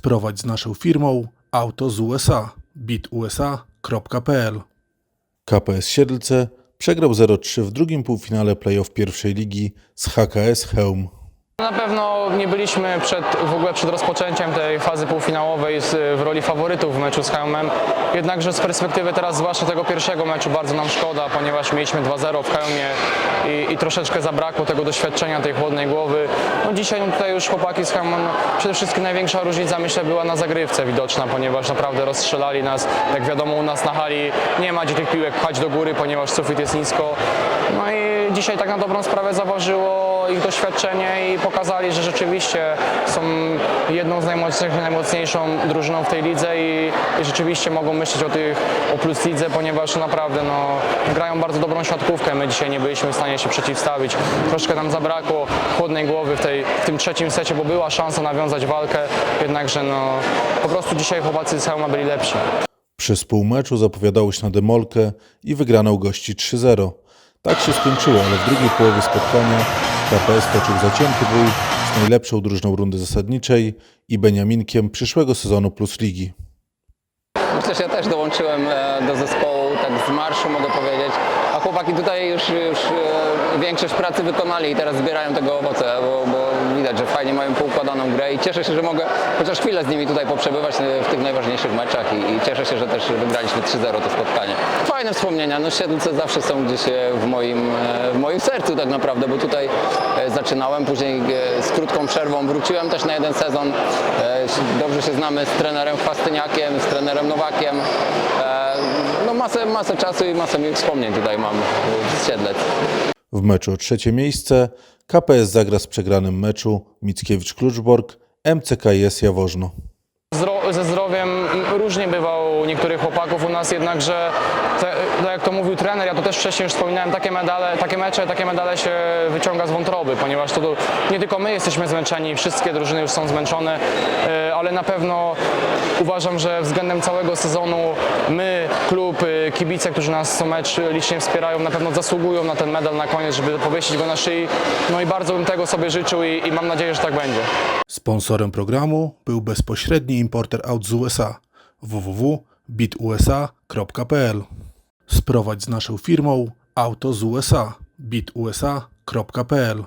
Sprowadź z naszą firmą auto z USA bitusa.pl KPS Siedlce przegrał 0-3 w drugim półfinale playoff pierwszej ligi z HKS Chełm. Na pewno nie byliśmy przed, w ogóle przed rozpoczęciem tej fazy półfinałowej w roli faworytów w meczu z Chełmem. Jednakże z perspektywy teraz, zwłaszcza tego pierwszego meczu, bardzo nam szkoda, ponieważ mieliśmy 2-0 w Chełmie i, i troszeczkę zabrakło tego doświadczenia, tej chłodnej głowy. No dzisiaj no tutaj już chłopaki z Chełmem, przede wszystkim największa różnica myślę była na zagrywce widoczna, ponieważ naprawdę rozstrzelali nas. Jak wiadomo u nas na hali nie ma gdzie tych piłek pchać do góry, ponieważ sufit jest nisko. No i dzisiaj tak na dobrą sprawę zaważyło ich doświadczenie i pokazali, że rzeczywiście są jedną z najmocniejszych, najmocniejszą drużyną w tej lidze i, i rzeczywiście mogą myśleć o tych, o plus lidze, ponieważ naprawdę no, grają bardzo dobrą siatkówkę. My dzisiaj nie byliśmy w stanie się przeciwstawić. Troszkę nam zabrakło chłodnej głowy w, tej, w tym trzecim secie, bo była szansa nawiązać walkę, jednakże no, po prostu dzisiaj chłopacy z Helma byli lepsi. Przez pół meczu zapowiadało się na demolkę i wygraną gości 3-0. Tak się skończyło, ale w drugiej połowie spotkania KPS toczył zacięty bój najlepszą drużyną rundy zasadniczej i Beniaminkiem przyszłego sezonu Plus Ligi. Myślę, że ja też dołączyłem e, do zespołu tak z marszu mogę powiedzieć, a chłopaki tutaj już, już e, większość pracy wykonali i teraz zbierają tego owoce, bo, bo widać, że fajnie mają poukładaną grę i cieszę się, że mogę chociaż chwilę z nimi tutaj poprzebywać e, w tych najważniejszych meczach i, i cieszę się, że też wygraliśmy 3-0 to spotkanie. Fajne wspomnienia, no Siedlce zawsze są gdzieś w moim, w moim sercu tak naprawdę, bo tutaj zaczynałem, później z przerwą wróciłem też na jeden sezon. E, Dobrze się znamy z trenerem Chwastyniakiem, z trenerem Nowakiem. E, No masę, masę czasu i masę miłych wspomnień tutaj mam z Siedlec. W meczu o trzecie miejsce KPS zagra z przegranym meczu Mickiewicz-Kluczbork MCKS Jaworzno. Ze zdrowiem różnie bywa u niektórych chłopaków u nas, jednakże te, tak jak to mówił trener, ja to też wcześniej już wspominałem, takie medale, takie mecze, takie medale się wyciąga z wątroby, ponieważ to nie tylko my jesteśmy zmęczeni, wszystkie drużyny już są zmęczone, e, ale na pewno uważam, że względem całego sezonu my, klub, e, kibice, którzy nas co mecz licznie wspierają, na pewno zasługują na ten medal na koniec, żeby powiesić go na szyi. No i bardzo bym tego sobie życzył i, i mam nadzieję, że tak będzie. Sponsorem programu był bezpośredni importer aut z USA www.bitusa.pl Sprowadź z naszą firmą auto z USA bitusa.pl